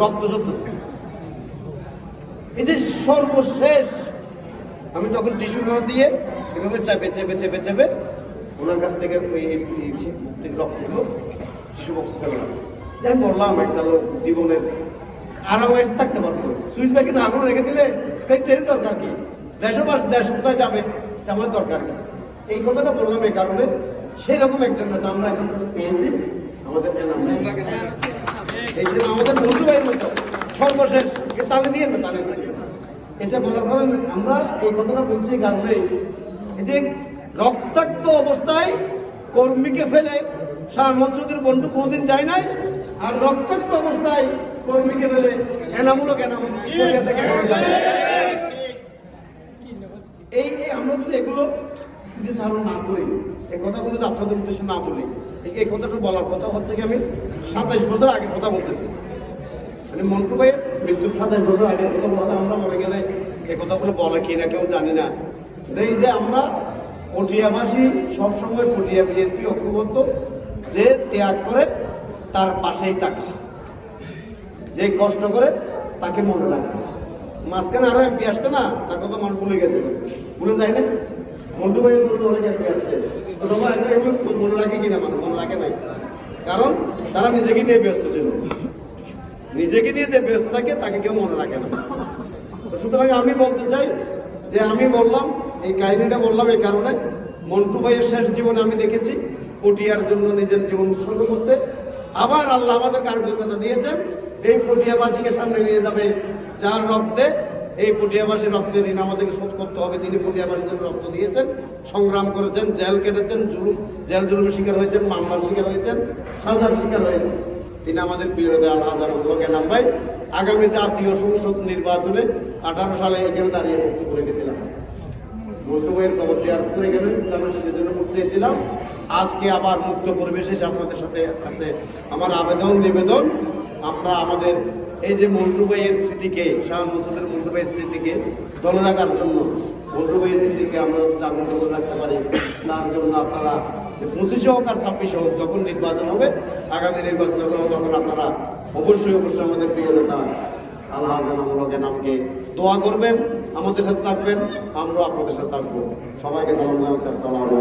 রক্ত এই যে সর্বশেষ, আমি তখন টিস্যু পেপার দিয়ে এভাবে চেপে চেপে চেপে চেপে ওনার কাছ থেকে ওই থেকে রক্তগুলো টিস্যু বক্স ফেললাম। যাই বললাম, একটা লোক জীবনের আরামে থাকতে পারতো। সুইচ ব্যাগে না আগুন রেখে দিলে সেই ট্রেন দরকার কি? দেশবাস দেশ কোথায় যাবে আমার দরকার কি? এই কথাটা বললাম এই কারণে। সেই রকম একজন নেতা আমরা এখন পেয়েছি। আমাদের আমাদের সর্বশেষ এ তালে নিয়ে না তালে এটা বলার কারণে আমরা এই কথাটা বলছি কারণে। এই যে রক্তাক্ত অবস্থায় কর্মীকে ফেলে শাহ মসজিদের বন্ধু কোনোদিন যায় নাই আর রক্তাক্ত অবস্থায় কর্মীকে ফেলে এনামূলক এনামূলক থেকে এই আমরা যদি এগুলো চালন না করি এই কথাগুলো যদি আপনাদের উদ্দেশ্যে না বলি এই- এই কথাটা বলার কথা হচ্ছে কি আমি সাতাইশ বছর আগে কথা বলতেছি। মানে মন্টু ভাইয়ের মৃত্যুর সাতাইশ বছর আগে কথা বলা আমরা মনে গেলে এই কথাগুলো বলে কি না কেউ জানি না। এই যে আমরা পটিয়াবাসী সবসময় পটিয়া বিএনপি ঐক্যবদ্ধ, যে ত্যাগ করে তার পাশেই থাকে। যে কষ্ট করে তাকে মনে রাখে। মাঝখানে আরও এমপি আসতে না, তার কথা মানুষ ভুলে গেছে। ভুলে যায় না মন্টু ভাইয়ের বলতে অনেক এমপি আসছে। তো আগে মনে রাখে কিনা মানুষ? মনে রাখে নাই। কারণ তারা নিজেকে নিয়ে ব্যস্ত ছিল। নিজেকে নিয়ে যে ব্যস্ত থাকে, তাকে কেউ মনে রাখে না। সুতরাং আমি বলতে চাই যে আমি বললাম, এই কাহিনীটা বললাম এই কারণে। মন্টু ভাইয়ের শেষ জীবনে আমি দেখেছি, পটিয়ার জন্য নিজের জীবন উৎসর্গ করতে। আবার আল্লাহ আমাদের কার্যকতা দিয়েছেন। এই পটিয়াবাসীকে সামনে নিয়ে যাবে যার রক্তে, এই পটিয়াবাসীর রক্তের ঋণ আমাদেরকে শোধ করতে হবে। তিনি পটিয়াবাসীদের রক্ত দিয়েছেন, সংগ্রাম করেছেন, জেল কেটেছেন, জুলুম, জেল জুলুমের শিকার হয়েছেন, মামলার শিকার হয়েছেন, সাজার শিকার হয়েছেন। তিনি আমাদের প্রিয় হাজার লোকে নামবাই। আগামী জাতীয় সংসদ নির্বাচনে আঠারো সালে এখানে দাঁড়িয়ে বক্তব্য রেখেছিলাম। ভাইয়ের খবর দেওয়ার পরে গেলেন আমি সেজন্য করতে চেয়েছিলাম। আজকে আবার মুক্ত পরিবেশে আপনাদের সাথে আছে আমার আবেদন, নিবেদন। আমরা আমাদের এই যে মন্টু স্মৃতিকে, শাহ মসুদের মন্টু স্মৃতিকে ধরে রাখার জন্য মন্টু ভাইয়ের স্মৃতিকে আমরা জাগ্রত করে রাখতে পারি। তার জন্য আপনারা পঁচিশে হোক আর ছাব্বিশে হোক, যখন নির্বাচন হবে, আগামী নির্বাচন যখন হবে, তখন আপনারা অবশ্যই অবশ্যই আমাদের প্রিয় নেতা আল্লাহ জানামুলকে নামকে দোয়া করবেন, আমাদের সাথে থাকবেন, আমরাও আপনাদের সাথে থাকব। সবাইকে সালাম আসসালামু